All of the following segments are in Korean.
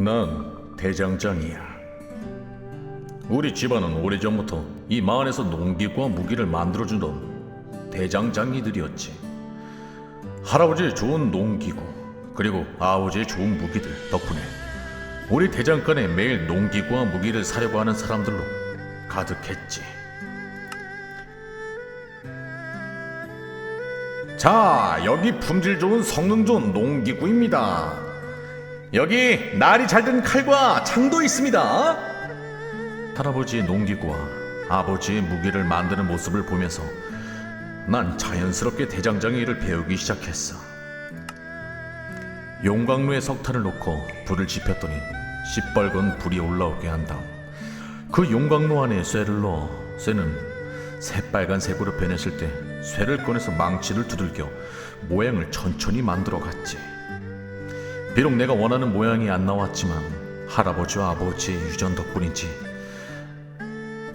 난 대장장이야. 우리 집안은 오래전부터 이 마을에서 농기구와 무기를 만들어주던 대장장이들이었지. 할아버지의 좋은 농기구 그리고 아버지의 좋은 무기들 덕분에 우리 대장간에 매일 농기구와 무기를 사려고 하는 사람들로 가득했지. 자, 여기 품질 좋은 성능 좋은 농기구입니다. 여기 날이 잘 든 칼과 창도 있습니다. 할아버지의 농기구와 아버지의 무기를 만드는 모습을 보면서 난 자연스럽게 대장장의 일을 배우기 시작했어. 용광로에 석탄을 넣고 불을 지폈더니 시뻘건 불이 올라오게 한 다음 그 용광로 안에 쇠를 넣어 쇠는 새빨간 색으로 변했을 때 쇠를 꺼내서 망치를 두들겨 모양을 천천히 만들어 갔지. 비록 내가 원하는 모양이 안 나왔지만 할아버지와 아버지의 유전 덕분인지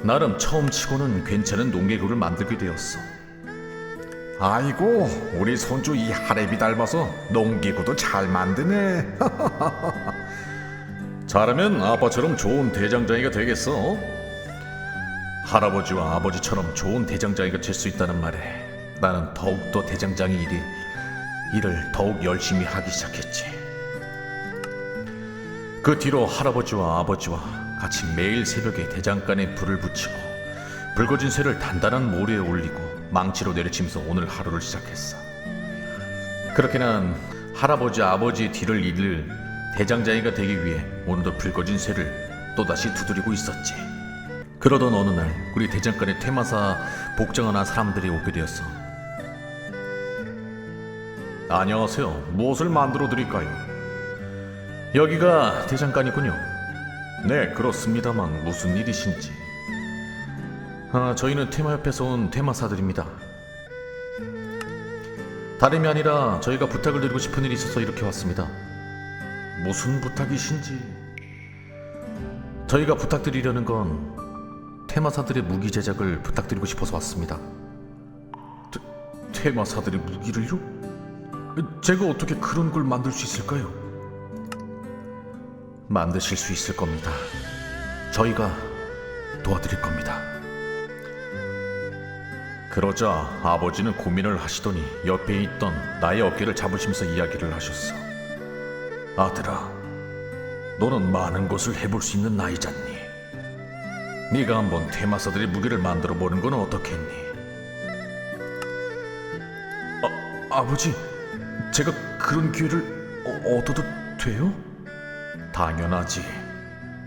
나름 처음 치고는 괜찮은 농개구를 만들게 되었어. 아이고, 우리 손주 이 하랩이 닮아서 농기구도 잘 만드네. 잘하면 아빠처럼 좋은 대장장이가 되겠어. 할아버지와 아버지처럼 좋은 대장장이가 될 수 있다는 말에 나는 더욱더 대장장이 일이 일을 더욱 열심히 하기 시작했지. 그 뒤로 할아버지와 아버지와 같이 매일 새벽에 대장간에 불을 붙이고 붉어진 쇠를 단단한 모래에 올리고 망치로 내려치면서 오늘 하루를 시작했어. 그렇게 난 할아버지 아버지의 뒤를 잇을 대장장이가 되기 위해 오늘도 붉어진 쇠를 또다시 두드리고 있었지. 그러던 어느 날 우리 대장간에 퇴마사 복장을 한 사람들이 오게 되었어. 안녕하세요. 무엇을 만들어 드릴까요? 여기가 대장간이군요. 네, 그렇습니다만 무슨 일이신지. 아, 저희는 테마협회에서 온 테마사들입니다. 다름이 아니라 저희가 부탁을 드리고 싶은 일이 있어서 이렇게 왔습니다. 무슨 부탁이신지. 저희가 부탁드리려는 건 테마사들의 무기 제작을 부탁드리고 싶어서 왔습니다. 테, 테마사들의 무기를요? 제가 어떻게 그런 걸 만들 수 있을까요? 만드실 수 있을 겁니다. 저희가 도와드릴 겁니다. 그러자 아버지는 고민을 하시더니 옆에 있던 나의 어깨를 잡으시면서 이야기를 하셨어. 아들아, 너는 많은 것을 해볼 수 있는 나이잖니. 네가 한번 테마사들의 무기를 만들어 보는 건 어떻겠니? 아, 아버지, 제가 그런 기회를 어, 얻어도 돼요? 당연하지.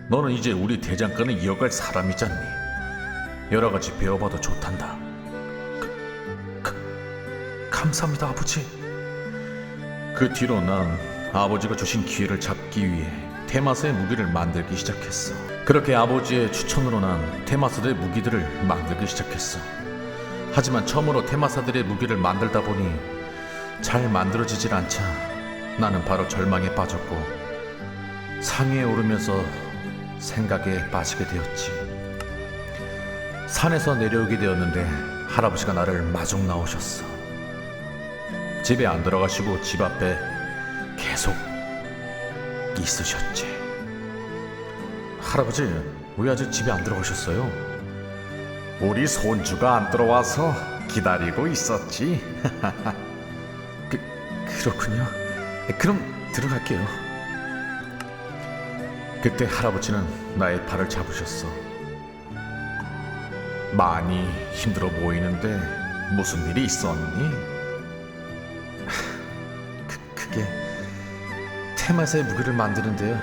너는 이제 우리 대장간을 이어갈 사람이잖니. 여러 가지 배워봐도 좋단다. 그, 그, 감사합니다, 아버지. 그 뒤로 난 아버지가 주신 기회를 잡기 위해 테마스의 무기를 만들기 시작했어. 그렇게 아버지의 추천으로 난 테마스들의 무기들을 만들기 시작했어. 하지만 처음으로 테마사들의 무기를 만들다 보니 잘 만들어지질 않자 나는 바로 절망에 빠졌고 상위에 오르면서 생각에 빠지게 되었지. 산에서 내려오게 되었는데 할아버지가 나를 마중 나오셨어. 집에 안 들어가시고 집 앞에 계속 있으셨지. 할아버지, 왜 아직 집에 안 들어가셨어요? 우리 손주가 안 들어와서 기다리고 있었지. 그, 그렇군요. 그럼 들어갈게요. 그때 할아버지는 나의 팔을 잡으셨어. 많이 힘들어 보이는데 무슨 일이 있었니? 그, 그게 테마사의 무기를 만드는데요.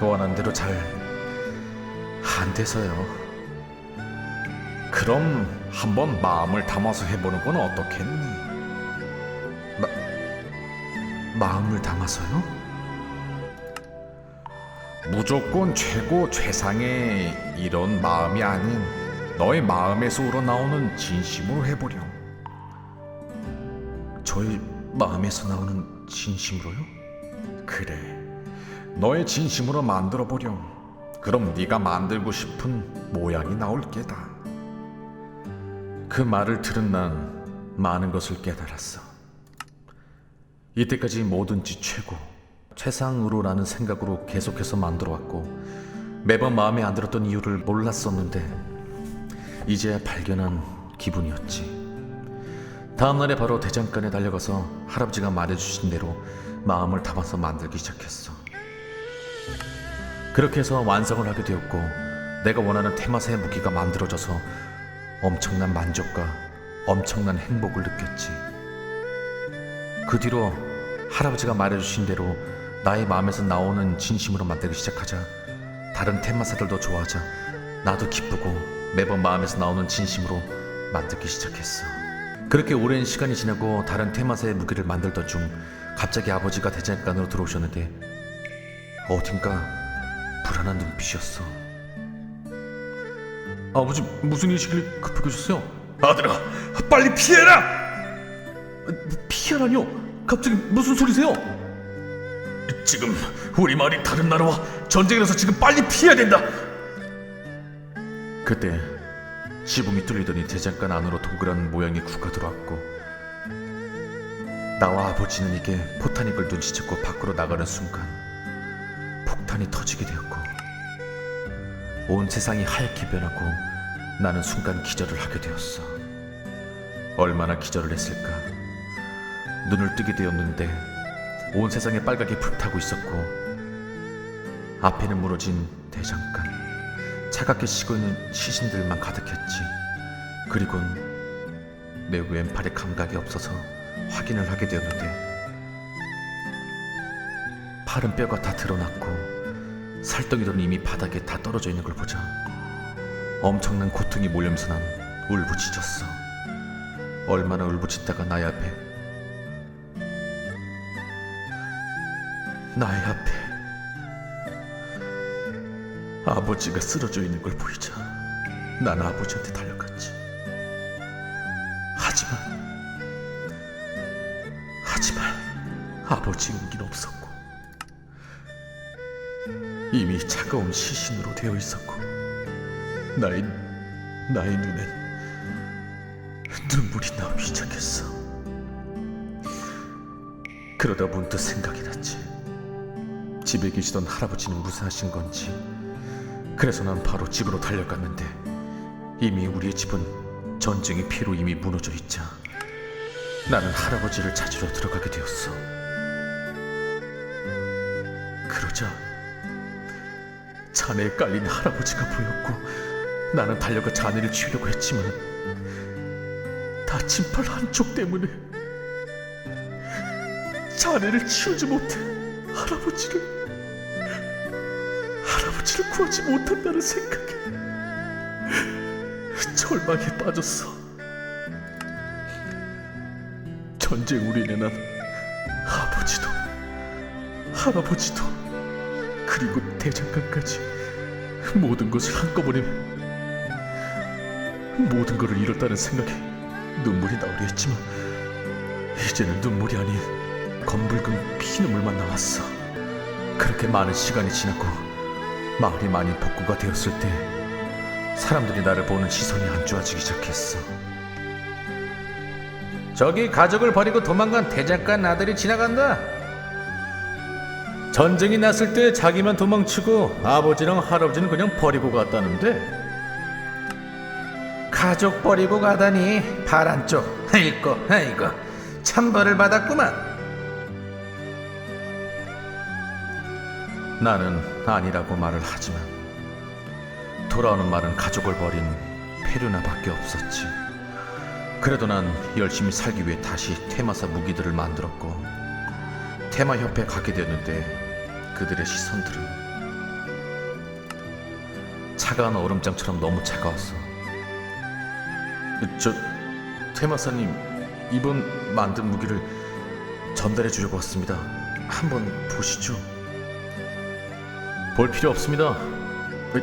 원하는 대로 잘 안 돼서요. 그럼 한번 마음을 담아서 해보는 건 어떻겠니? 마, 마음을 담아서요? 무조건 최고 최상의 이런 마음이 아닌 너의 마음에서 우러나오는 진심으로 해보렴. 저의 마음에서 나오는 진심으로요? 그래. 너의 진심으로 만들어 보렴. 그럼 네가 만들고 싶은 모양이 나올 게다. 그 말을 들은 난 많은 것을 깨달았어. 이때까지 뭐든지 최고, 최상으로라는 생각으로 계속해서 만들어 왔고 매번 마음에 안 들었던 이유를 몰랐었는데 이제야 발견한 기분이었지. 다음 날에 바로 대장간에 달려가서 할아버지가 말해주신 대로 마음을 담아서 만들기 시작했어. 그렇게 해서 완성을 하게 되었고 내가 원하는 테마사의 무기가 만들어져서 엄청난 만족과 엄청난 행복을 느꼈지. 그 뒤로 할아버지가 말해주신 대로 나의 마음에서 나오는 진심으로 만들기 시작하자 다른 테마사들도 좋아하자 나도 기쁘고 매번 마음에서 나오는 진심으로 만들기 시작했어. 그렇게 오랜 시간이 지나고 다른 테마사의 무기를 만들던 중 갑자기 아버지가 대장간으로 들어오셨는데 어딘가 불안한 눈빛이었어. 아버지 무슨 일이시길래 급하게 오셨어요? 아들아 빨리 피해라! 피하라뇨? 갑자기 무슨 소리세요? 지금 우리 마을이 다른 나라와 전쟁이라서 지금 빨리 피해야 된다. 그때 지붕이 뚫리더니 대장간 안으로 동그란 모양의 구가 들어왔고 나와 아버지는 이게 포탄인 걸 눈치챘고 밖으로 나가는 순간 폭탄이 터지게 되었고 온 세상이 하얗게 변하고 나는 순간 기절을 하게 되었어. 얼마나 기절을 했을까? 눈을 뜨게 되었는데 온 세상에 빨갛게 불타고 있었고 앞에는 무너진 대장간 차갑게 있는 시신들만 가득했지. 그리곤 내 왼팔에 감각이 없어서 확인을 하게 되었는데 팔은 뼈가 다 드러났고 살덩이들은 이미 바닥에 다 떨어져 있는 걸 보자 엄청난 고통이 몰려면서 난 울부짖었어. 얼마나 울부짖다가 나의 앞에 나의 앞에 아버지가 쓰러져 있는 걸 보이자 난 아버지한테 달려갔지. 하지만 하지만 아버지 용기는 없었고 이미 차가운 시신으로 되어 있었고 나의 나의 눈엔 눈물이 나오기 시작했어. 그러다 문득 생각이 났지. 집에 계시던 할아버지는 무사하신 건지. 그래서 난 바로 집으로 달려갔는데 이미 우리의 집은 전쟁의 피로 이미 무너져 있자 나는 할아버지를 찾으러 들어가게 되었어. 그러자 잔해에 깔린 할아버지가 보였고 나는 달려가 잔해를 치우려고 했지만 다친 팔 한쪽 때문에 잔해를 치우지 못해 할아버지를 할 아버지를 구하지 못한다는 생각에 절망에 빠졌어. 전쟁 우리네 난 아버지도 할아버지도 그리고 대장간까지 모든 것을 한꺼번에 모든 것을 잃었다는 생각에 눈물이 나오려 했지만 이제는 눈물이 아닌 검붉은 피눈물만 나왔어. 그렇게 많은 시간이 지나고 마을이 많이 복구가 되었을 때 사람들이 나를 보는 시선이 안 좋아지기 시작했어. 저기 가족을 버리고 도망간 대장간 아들이 지나간다. 전쟁이 났을 때 자기만 도망치고 아버지랑 할아버지는 그냥 버리고 갔다는데. 가족 버리고 가다니 파란 쪽. 아이고 아이고 참벌을 받았구만. 나는 아니라고 말을 하지만 돌아오는 말은 가족을 버린 페류나밖에 없었지. 그래도 난 열심히 살기 위해 다시 테마사 무기들을 만들었고 테마 협회에 가게 되었는데 그들의 시선들은 차가운 얼음장처럼 너무 차가웠어. 저 테마사님 이번 만든 무기를 전달해 주려고 왔습니다. 한번 보시죠. 볼 필요 없습니다. 에,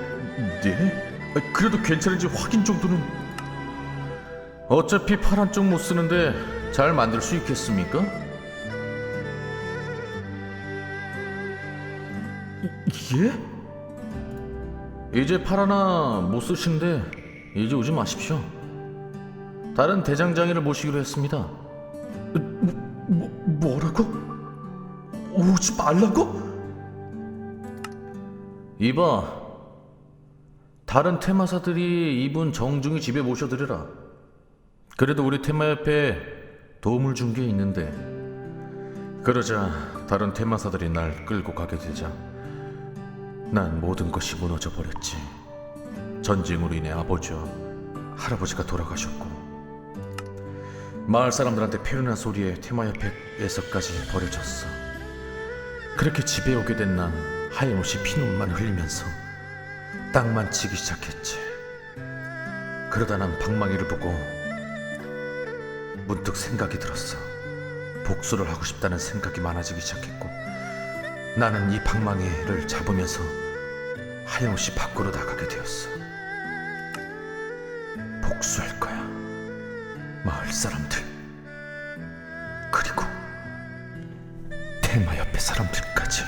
네? 아, 그래도 괜찮은지 확인 정도는 어차피 파란 쪽 못 쓰는데 잘 만들 수 있겠습니까? 예? 이제 파라나 못 쓰신데 이제 오지 마십시오. 다른 대장장이를 모시기로 했습니다. 뭐, 뭐, 뭐라고? 오지 말라고? 이봐, 다른 테마사들이 이분 정중히 집에 모셔드려라. 그래도 우리 테마협회에 도움을 준 게 있는데 그러자 다른 테마사들이 날 끌고 가게 되자 난 모든 것이 무너져 버렸지. 전쟁으로 인해 아버지와 할아버지가 돌아가셨고 마을 사람들한테 표현한 소리에 테마협회에서까지 버려졌어. 그렇게 집에 오게 된 난 하염없이 피눈만 흘리면서 땅만 치기 시작했지. 그러다 난 방망이를 보고 문득 생각이 들었어. 복수를 하고 싶다는 생각이 많아지기 시작했고 나는 이 방망이를 잡으면서 하염없이 밖으로 나가게 되었어. 복수할 거야. 마을 사람들 그리고 테마 옆에 사람들까지.